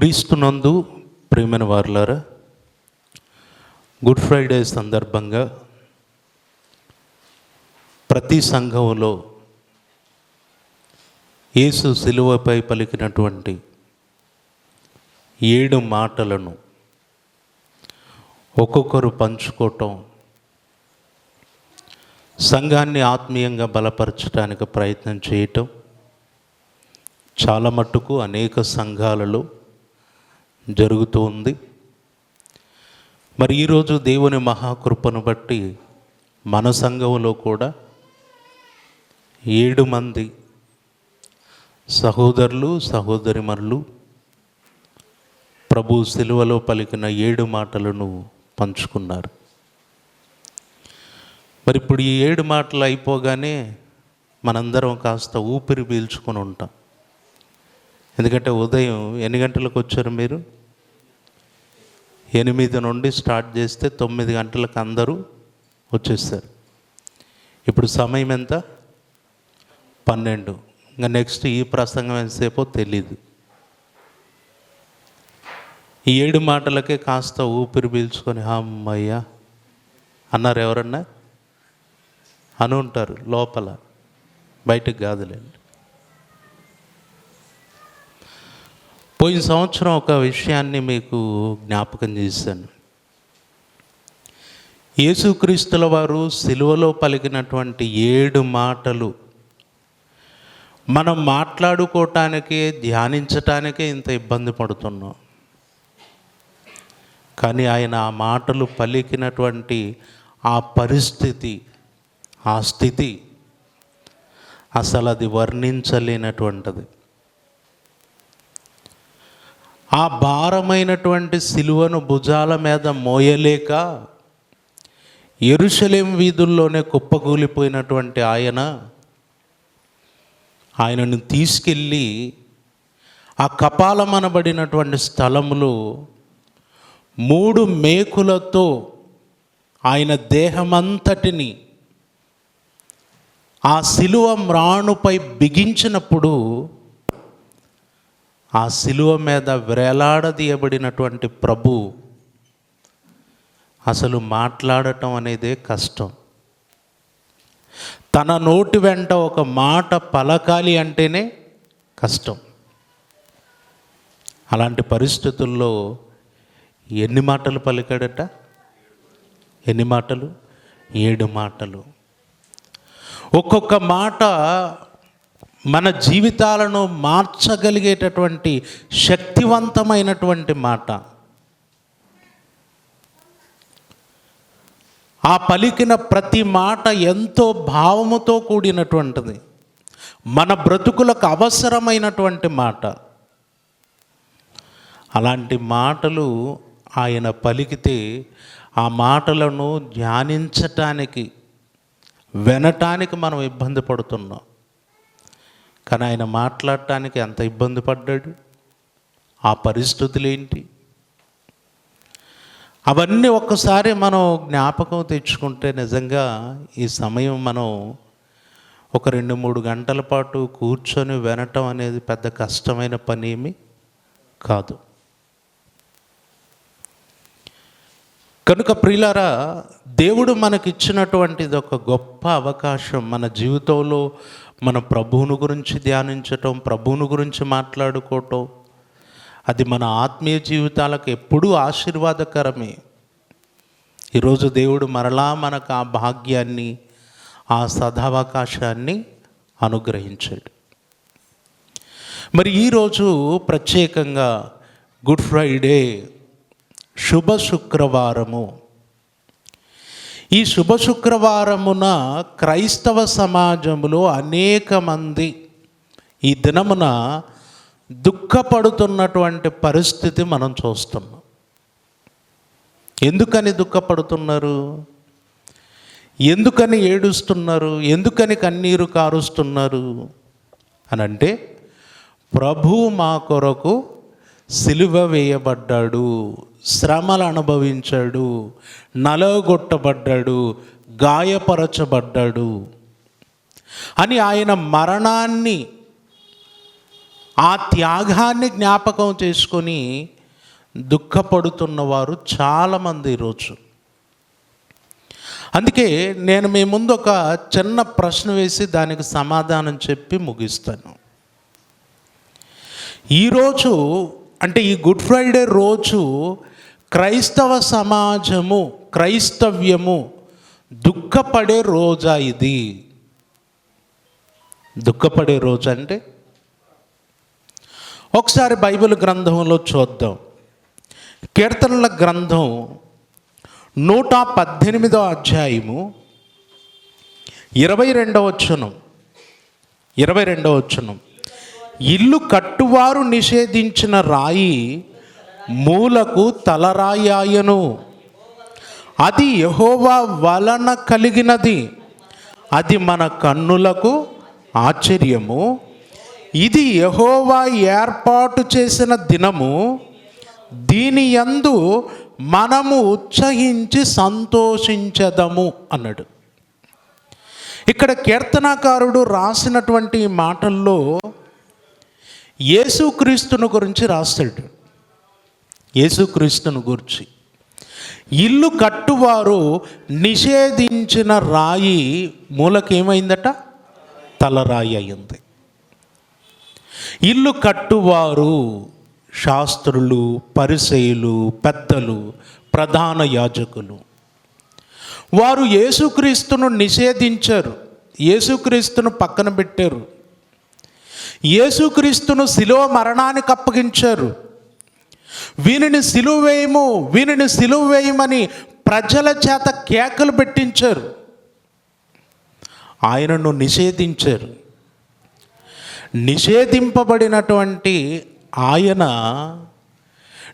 క్రీస్తునందు ప్రేమైన వారులారా గుడ్ ఫ్రైడే సందర్భంగా ప్రతి సంఘంలో యేసు శిలువపై పలికినటువంటి ఏడు మాటలను ఒక్కొక్కరు పంచుకోవటం సంఘాన్ని ఆత్మీయంగా బలపరచడానికి ప్రయత్నం చేయటం చాలా మట్టుకు అనేక సంఘాలలో జరుగుతూ ఉంది. మరి ఈరోజు దేవుని మహాకృపను బట్టి మన సంఘంలో కూడా ఏడు మంది సహోదరులు సహోదరిమరులు ప్రభు శిలువలో పలికిన ఏడు మాటలను పంచుకున్నారు. మరి ఇప్పుడు ఈ ఏడు మాటలు అయిపోగానే మనందరం కాస్త ఊపిరి పీల్చుకొని ఉంటాం. ఎందుకంటే ఉదయం ఎన్ని గంటలకు వచ్చారు మీరు? ఎనిమిది నుండి స్టార్ట్ చేస్తే తొమ్మిది గంటలకు అందరూ వచ్చేస్తారు. ఇప్పుడు సమయం ఎంత? పన్నెండు. ఇంకా నెక్స్ట్ ఈ ప్రసంగం ఎంతసేపో తెలీదు. ఈ ఏడు మాటలకే కాస్త ఊపిరి పీల్చుకొని అమ్మయ్యా! అన్నారు ఎవరన్నా? అని ఉంటారు లోపల. బయటకు కాదులేండి. పోయిన సంవత్సరం ఒక విషయాన్ని మీకు జ్ఞాపకం చేశాను. యేసుక్రీస్తుల వారు సిలువలో పలికినటువంటి ఏడు మాటలు మనం మాట్లాడుకోవటానికే ధ్యానించటానికే ఇంత ఇబ్బంది పడుతున్నాం. కానీ ఆయన ఆ మాటలు పలికినటువంటి ఆ పరిస్థితి ఆ స్థితి అసలు అది వర్ణించలేనటువంటిది. ఆ భారమైనటువంటి సిలువను భుజాల మీద మోయలేక ఎరుషలేం వీధుల్లోనే కుప్పకూలిపోయినటువంటి ఆయన ఆయనను తీసుకెళ్ళి ఆ కపాలమనబడినటువంటి స్థలములో మూడు మేకులతో ఆయన దేహమంతటిని ఆ శిలువ మ్రాణుపై బిగించినప్పుడు ఆ శిలువ మీద వేలాడదీయబడినటువంటి ప్రభు అసలు మాట్లాడటం అనేదే కష్టం. తన నోటి వెంట ఒక మాట పలకాలి అంటేనే కష్టం. అలాంటి పరిస్థితుల్లో ఎన్ని మాటలు పలికాడట? ఎన్ని మాటలు? ఏడు మాటలు. ఒక్కొక్క మాట మన జీవితాలను మార్చగలిగేటటువంటి శక్తివంతమైనటువంటి మాట. ఆ పలికిన ప్రతి మాట ఎంతో భావముతో కూడినటువంటిది. మన బ్రతుకులకు అవసరమైనటువంటి మాట. అలాంటి మాటలు ఆయన పలికితే ఆ మాటలను ధ్యానించటానికి వినటానికి మనం ఇబ్బంది పడుతున్నాం. కానీ ఆయన మాట్లాడటానికి ఎంత ఇబ్బంది పడ్డాడు? ఆ పరిస్థితులు ఏంటి? అవన్నీ ఒక్కసారి మనం జ్ఞాపకం తెచ్చుకుంటే నిజంగా ఈ సమయం మనం ఒక రెండు మూడు గంటల పాటు కూర్చొని వినటం అనేది పెద్ద కష్టమైన పని ఏమి కాదు. కనుక ప్రియులారా దేవుడు మనకిచ్చినటువంటిది ఒక గొప్ప అవకాశం మన జీవితంలో మన ప్రభువుని గురించి ధ్యానించటం ప్రభువుని గురించి మాట్లాడుకోవటం అది మన ఆత్మీయ జీవితాలకు ఎప్పుడూ ఆశీర్వాదకరమే. ఈరోజు దేవుడు మరలా మనకు ఆ భాగ్యాన్ని ఆ సదావకాశాన్ని అనుగ్రహించాడు. మరి ఈరోజు ప్రత్యేకంగా గుడ్ ఫ్రైడే శుభ శుక్రవారము. ఈ శుభ శుక్రవారమున క్రైస్తవ సమాజంలో అనేక మంది ఈ దినమున దుఃఖపడుతున్నటువంటి పరిస్థితి మనం చూస్తున్నాం ఎందుకని దుఃఖపడుతున్నారు? ఎందుకని ఏడుస్తున్నారు? ఎందుకని కన్నీరు కారుస్తున్నారు? అని అంటే ప్రభు మా కొరకు సిలువ వేయబడ్డాడు. శ్రమలు అనుభవించాడు నలగొట్టబడ్డాడు గాయపరచబడ్డాడు. అని ఆయన మరణాన్ని ఆ త్యాగాన్ని జ్ఞాపకం చేసుకొని దుఃఖపడుతున్నవారు చాలామంది ఈరోజు. అందుకే నేను మీ ముందు ఒక చిన్న ప్రశ్న వేసి దానికి సమాధానం చెప్పి ముగిస్తాను. ఈరోజు అంటే ఈ గుడ్ ఫ్రైడే రోజు క్రైస్తవ సమాజము క్రైస్తవ్యము దుఃఖపడే రోజా ఇది. దుఃఖపడే రోజు అంటే? ఒకసారి బైబిల్ గ్రంథంలో చూద్దాం. కీర్తనల గ్రంథం నూట పద్దెనిమిదో అధ్యాయము ఇరవై రెండవ వచ్చనం ఇరవై రెండవ వచ్చనం ఇల్లు కట్టువారు నిషేధించిన రాయి మూలకు తలరాయాయను. అది యహోవా వలన కలిగినది. అది మన కన్నులకు ఆశ్చర్యము. ఇది యహోవా ఏర్పాటు చేసిన దినము. దీని యందు మనము ఉత్సహించి సంతోషించదము అన్నాడు. ఇక్కడ కీర్తనాకారుడు రాసినటువంటి మాటల్లో యేసుక్రీస్తును గురించి రాస్తాడు. యేసుక్రీస్తును గూర్చి ఇల్లు కట్టువారు నిషేధించిన రాయి మూలకేమైందట? తలరాయి అయింది ఇల్లు కట్టువారు శాస్త్రులు పరిసయులు పెద్దలు ప్రధాన యాజకులు. వారు యేసుక్రీస్తును నిషేధించారు యేసుక్రీస్తును పక్కన పెట్టారు. యేసుక్రీస్తును శిలో మరణానికి అప్పగించారు వీనిని సిలువ వేయము వీనిని సిలువ వేయమని ప్రజల చేత కేకలు పెట్టించారు. ఆయనను నిషేధించారు. నిషేధింపబడినటువంటి ఆయన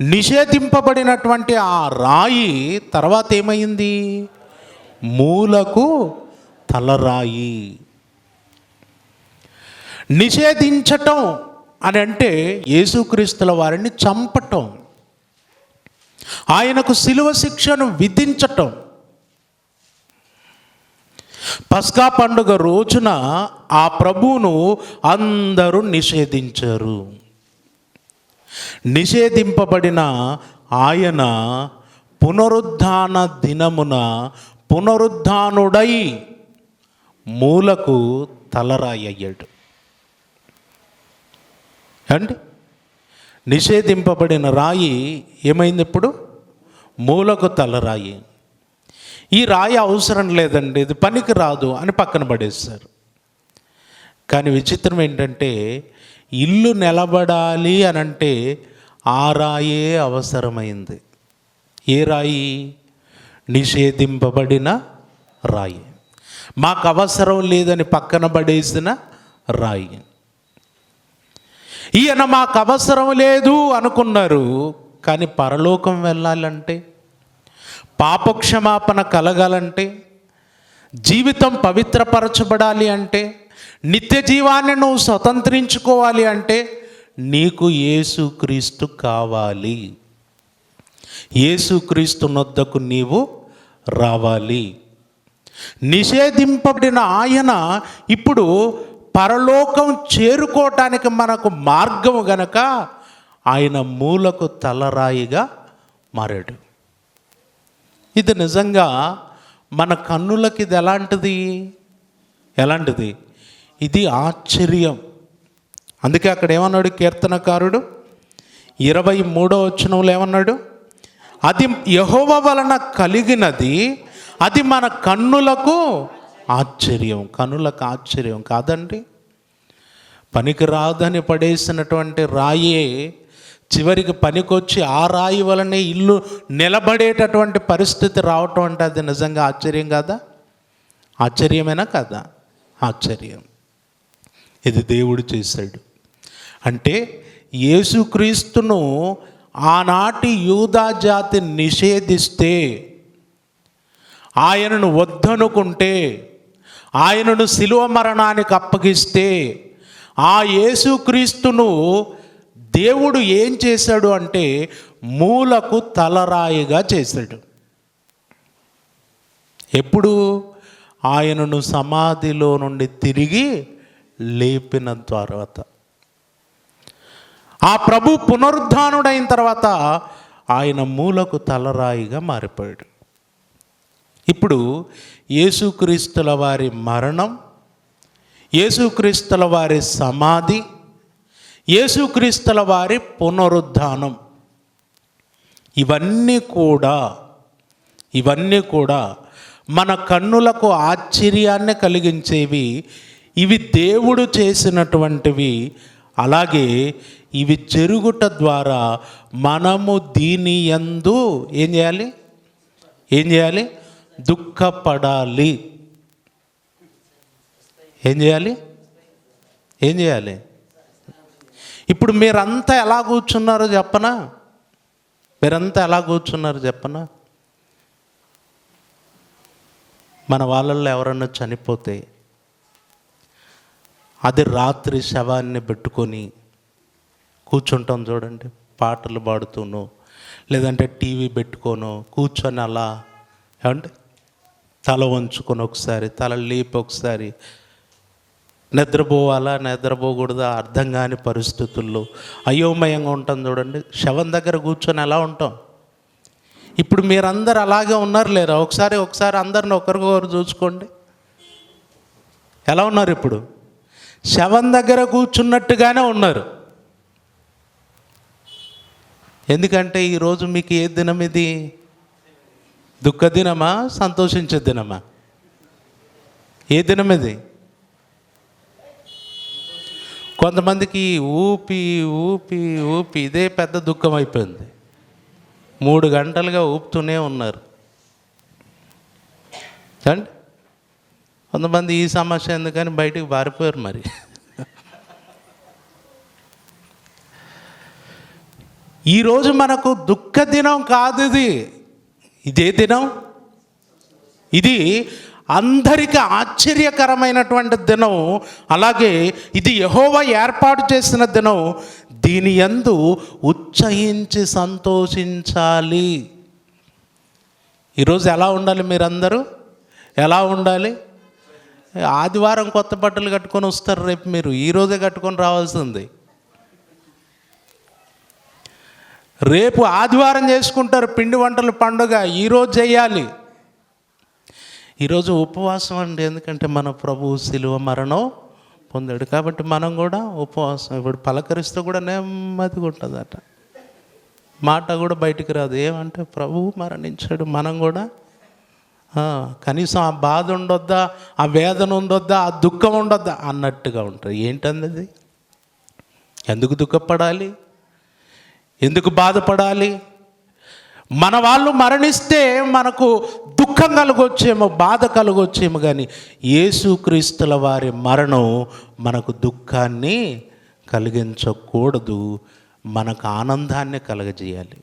నిషేధింపబడినటువంటి ఆ రాయి తర్వాత ఏమైంది? మూలకు తలరాయి. నిషేధించటం అని అంటే యేసుక్రీస్తుల వారిని చంపటం. ఆయనకు శిలువ శిక్షను విధించటం. పస్కా పండుగ రోజున ఆ ప్రభువును అందరూ నిషేధించారు. నిషేధింపబడిన ఆయన పునరుద్ధాన దినమున పునరుద్ధానుడై మూలకు తలరాయ్యాడు అయ్యాడు అండి? నిషేధింపబడిన రాయి ఏమైంది ఇప్పుడు? మూలకు తలరాయి ఈ రాయి అవసరం లేదండి ఇది పనికి రాదు అని పక్కన పడేస్తారు కానీ విచిత్రం ఏంటంటే ఇల్లు నిలబడాలి అని అంటే ఆ రాయే అవసరమైంది. ఏ రాయి? నిషేధింపబడిన రాయి. మాకు అవసరం లేదని పక్కన పడేసిన రాయి. ఈయన మాకు అవసరం లేదు అనుకున్నారు. కానీ పరలోకం వెళ్ళాలంటే పాపక్షమాపణ కలగాలంటే జీవితం పవిత్రపరచబడాలి అంటే నిత్య జీవాన్ని నువ్వు స్వతంత్రించుకోవాలి అంటే నీకు యేసుక్రీస్తు కావాలి. యేసుక్రీస్తు నొద్దకు నీవు రావాలి. నిషేధింపబడిన ఆయన ఇప్పుడు పరలోకం చేరుకోవటానికి మనకు మార్గం గనక ఆయన మూలకు తలరాయిగా మారాడు. ఇది నిజంగా మన కన్నులకి ఇది ఎలాంటిది? ఎలాంటిది? ఇది ఆశ్చర్యం. అందుకే అక్కడ ఏమన్నాడు కీర్తనకారుడు? ఇరవై మూడో వచనంలో ఏమన్నాడు? అది యహోవ వలన కలిగినది అది మన కన్నులకు ఆశ్చర్యం కనులకు ఆశ్చర్యం కాదండి. పనికిరాదని పడేసినటువంటి రాయే చివరికి పనికొచ్చి ఆ రాయి వలనే ఇల్లు నిలబడేటటువంటి పరిస్థితి రావటం అంటే అది నిజంగా ఆశ్చర్యం కాదా? ఆశ్చర్యమేనా కాదా? ఆశ్చర్యం. ఇది దేవుడు చేశాడు. అంటే యేసుక్రీస్తును ఆనాటి యూదా జాతి నిషేధిస్తే ఆయనను వద్దనుకుంటే ఆయనను శిలువ మరణానికి అప్పగిస్తే ఆ యేసుక్రీస్తును దేవుడు ఏం చేశాడు అంటే మూలకు తలరాయిగా చేశాడు. ఎప్పుడు? ఆయనను సమాధిలో నుండి తిరిగి లేపిన తర్వాత. ఆ ప్రభు పునరుద్ధానుడైన తర్వాత ఆయన మూలకు తలరాయిగా మారిపోయాడు. ఇప్పుడు యేసుక్రీస్తుల వారి మరణం యేసుక్రీస్తుల వారి సమాధి యేసుక్రీస్తుల వారి పునరుద్ధానం. ఇవన్నీ కూడా ఇవన్నీ కూడా మన కన్నులకు ఆశ్చర్యాన్ని కలిగించేవి ఇవి దేవుడు చేసినటువంటివి. అలాగే ఇవి జరుగుట ద్వారా మనము దీని యందు ఏం చేయాలి? ఏం చేయాలి? దుఃఖపడాలి. ఏం చేయాలి? ఏం చేయాలి? ఇప్పుడు మీరంతా ఎలా కూర్చున్నారో చెప్పనా? మీరంతా ఎలా కూర్చున్నారు చెప్పనా? మన వాళ్ళల్లో ఎవరన్నా చనిపోతే అది రాత్రి శవాన్ని పెట్టుకొని కూర్చుంటాం చూడండి. పాటలు పాడుతూను లేదంటే టీవీ పెట్టుకోను కూర్చొని అలా ఏమంటే తల వంచుకొని ఒకసారి తల లేపి ఒకసారి. నిద్రపోవాలా నిద్రపోకూడదా? అర్థం కాని పరిస్థితుల్లో. అయోమయంగా ఉంటాం చూడండి. శవం దగ్గర కూర్చొని ఎలా ఉంటాం? ఇప్పుడు మీరందరు అలాగే ఉన్నారు లేరా ఒకసారి ఒకసారి అందరిని ఒకరికొకరు చూసుకోండి. ఎలా ఉన్నారు ఇప్పుడు? శవం దగ్గర కూర్చున్నట్టుగానే ఉన్నారు. ఎందుకంటే ఈరోజు మీకు ఏ దినం ఇది? దుఃఖ దినమా సంతోషించే దినమా? ఏ దినం ఇది? కొంతమందికి ఊపి ఊపి ఊపి ఇదే పెద్ద దుఃఖం అయిపోయింది. మూడు గంటలుగా ఊపుతూనే ఉన్నారు. అండి కొంతమంది ఈ సమస్య ఎందుకని బయటికి పారిపోయారు మరి? ఈరోజు మనకు దుఃఖ దినం కాదు ఇది. ఇదే దినం? ఇది అందరికి ఆశ్చర్యకరమైనటువంటి దినం. అలాగే ఇది యహోవ ఏర్పాటు చేసిన దినం. దీని ఎందు ఉత్సహించి సంతోషించాలి. ఈరోజు ఎలా ఉండాలి మీరందరూ? ఎలా ఉండాలి? ఆదివారం కొత్త బట్టలు కట్టుకొని వస్తారు రేపు మీరు. ఈరోజే కట్టుకొని రావాల్సింది. రేపు ఆదివారం చేసుకుంటారు పిండి వంటలు పండుగ ఈరోజు చేయాలి. ఈరోజు ఉపవాసం అండి ఎందుకంటే మన ప్రభు శిలువ మరణం పొందాడు. కాబట్టి మనం కూడా ఉపవాసం ఇప్పుడు పలకరిస్తూ కూడా నెమ్మదిగా ఉంటుందట. మాట కూడా బయటికి రాదు. ఏమంటే ప్రభువు మరణించాడు మనం కూడా కనీసం ఆ బాధ ఉండొద్దా ఆ వేదన ఉండొద్దా ఆ దుఃఖం ఉండొద్దా అన్నట్టుగా ఉంటుంది. ఏంటంది అది ఎందుకు దుఃఖపడాలి? ఎందుకు బాధపడాలి? మన వాళ్ళు మరణిస్తే మనకు దుఃఖం కలగొచ్చేమో బాధ కలగొచ్చేమో కానీ యేసుక్రీస్తుల వారి మరణం మనకు దుఃఖాన్ని కలిగించకూడదు. మనకు ఆనందాన్ని కలగజేయాలి.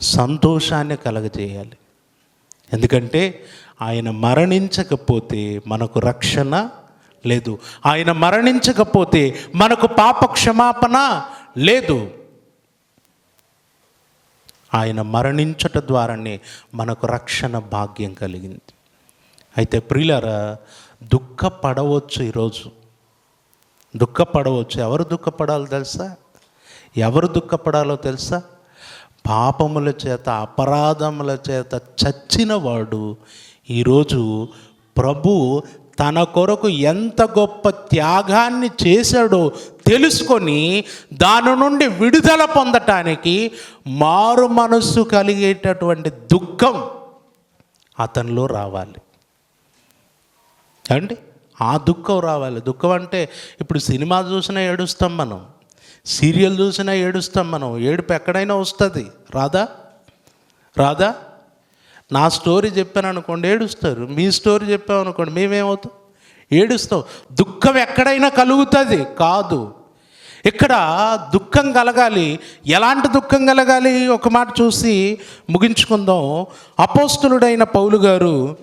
సంతోషాన్ని కలగజేయాలి. ఎందుకంటే ఆయన మరణించకపోతే మనకు రక్షణ లేదు. ఆయన మరణించకపోతే మనకు పాప క్షమాపణ లేదు. ఆయన మరణించట ద్వారానే మనకు రక్షణ భాగ్యం కలిగింది. అయితే ప్రియులరా దుఃఖపడవచ్చు ఈరోజు. దుఃఖపడవచ్చు. ఎవరు దుఃఖపడాలో తెలుసా? ఎవరు దుఃఖపడాలో తెలుసా? పాపముల చేత అపరాధముల చేత చచ్చిన వాడు ఈరోజు ప్రభు తన కొరకు ఎంత గొప్ప త్యాగాన్ని చేశాడో తెలుసుకొని దాని నుండి విడుదల పొందటానికి మారు మనస్సు కలిగేటటువంటి దుఃఖం అతనిలో రావాలి. అండి ఆ దుఃఖం రావాలి. దుఃఖం అంటే ఇప్పుడు సినిమా చూసినా ఏడుస్తాం మనం. సీరియల్ చూసినా ఏడుస్తాం మనం. ఏడుపు ఎక్కడైనా వస్తుంది. రాదా? రాదా? నా స్టోరీ చెప్పాను అనుకోండి ఏడుస్తారు. మీ స్టోరీ చెప్పామనుకోండి మేమేమవుతాం? ఏడుస్తాం. దుఃఖం ఎక్కడైనా కలుగుతుంది? కాదు. ఇక్కడ దుఃఖం కలగాలి? ఎలాంటి దుఃఖం కలగాలి? ఒక మాట చూసి ముగించుకుందాం. అపోస్తులుడైన పౌలు గారు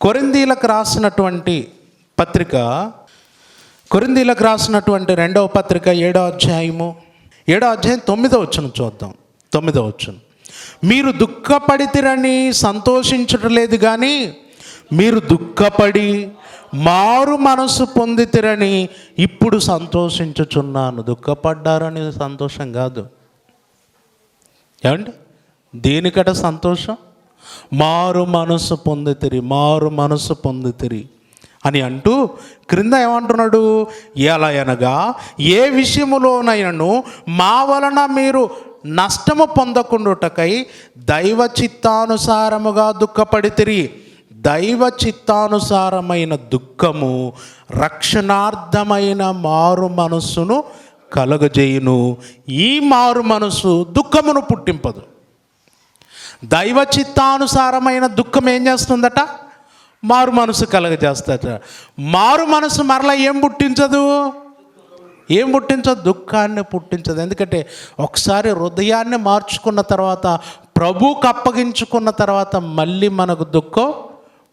కొరిందీలకు రాసినటువంటి పత్రిక కొరిందీలకు రాసినటువంటి రెండవ పత్రిక ఏడో అధ్యాయము ఏడో అధ్యాయం తొమ్మిదో వచ్చును చూద్దాం. తొమ్మిదో వచ్చును మీరు దుఃఖపడితిరని సంతోషించటం లేదు కానీ మీరు దుఃఖపడి మారు మనసు పొందితిరని ఇప్పుడు సంతోషించుచున్నాను. దుఃఖపడ్డారని సంతోషం కాదు. ఏమండి? దేనికట సంతోషం? మారు మనసు పొందితిరి మారు మనసు పొందితిరి. అని అంటూ క్రింద ఏమంటున్నాడు? ఎలా అనగా ఏ విషయములోనైనను మా వలన మీరు నష్టము పొందకుండుటకై దైవ చిత్తానుసారముగా దుఃఖపడితిరి. దైవ చిత్తానుసారమైన దుఃఖము రక్షణార్థమైన మారు మనస్సును కలుగజేయును. ఈ మారు మనసు దుఃఖమును పుట్టింపదు. దైవ చిత్తానుసారమైన దుఃఖం ఏం చేస్తుందట? మారు మనసు కలగజేస్తాడు మారు మనసు మరలా ఏం పుట్టించదు? ఏం పుట్టించదు? దుఃఖాన్ని పుట్టించదు. ఎందుకంటే ఒకసారి హృదయాన్ని మార్చుకున్న తర్వాత ప్రభుకు అప్పగించుకున్న తర్వాత మళ్ళీ మనకు దుఃఖం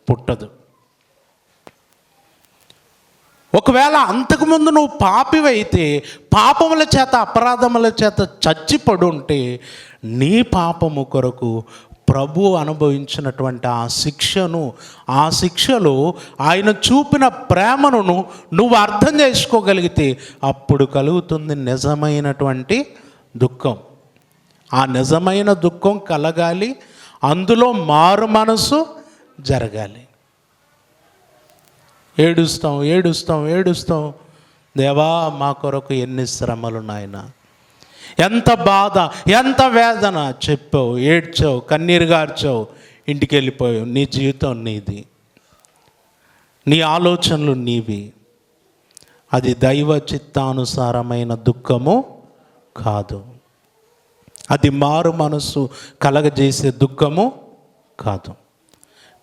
పుట్టదు. ఒకవేళ అంతకుముందు నువ్వు పాపివైతే పాపముల చేత అపరాధముల చేత చచ్చిపడుంటే నీ పాపము కొరకు ప్రభు అనుభవించినటువంటి ఆ శిక్షను ఆ శిక్షలో ఆయన చూపిన ప్రేమను నువ్వు అర్థం చేసుకోగలిగితే అప్పుడు కలుగుతుంది నిజమైనటువంటి దుఃఖం. ఆ నిజమైన దుఃఖం కలగాలి అందులో మారు మనసు జరగాలి. ఏడుస్తాం ఏడుస్తాం ఏడుస్తాం. దేవా మా కొరకు ఎన్ని శ్రమలు నాయనా. ఎంత బాధ ఎంత వేదన చెప్పావు ఏడ్చావు కన్నీరు గార్చావు ఇంటికి వెళ్ళిపోయావు నీ జీవితం నీది. నీ ఆలోచనలు నీవి. అది దైవ చిత్తానుసారమైన దుఃఖము కాదు. అది మారు మనసు కలగజేసే దుఃఖము కాదు.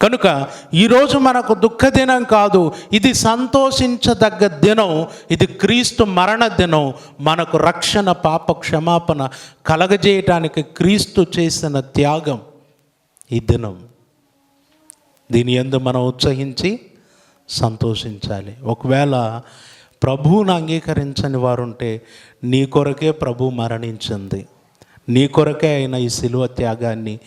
కనుక ఈరోజు మనకు దుఃఖ దినం కాదు ఇది సంతోషించదగ్గ దినం ఇది క్రీస్తు మరణ దినం మనకు రక్షణ పాప క్షమాపణ కలగజేయటానికి క్రీస్తు చేసిన త్యాగం ఈ దినం. దీని ఎందు మనం ఉత్సహించి సంతోషించాలి. ఒకవేళ ప్రభువును అంగీకరించని వారుంటే నీ కొరకే ప్రభు మరణించింది. నీ కొరకే అయిన ఈ శిలువ త్యాగాన్ని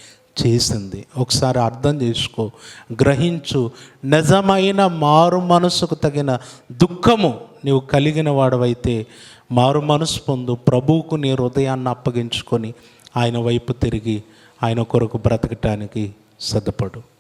చేసింది. ఒకసారి అర్థం చేసుకో. గ్రహించు. నిజమైన మారు మనసుకు తగిన దుఃఖము నీవు కలిగిన వాడవైతే మారు మనసు పొందు. ప్రభువుకు నీ హృదయాన్ని అప్పగించుకొని ఆయన వైపు తిరిగి ఆయన కొరకు బ్రతకటానికి సిద్ధపడు.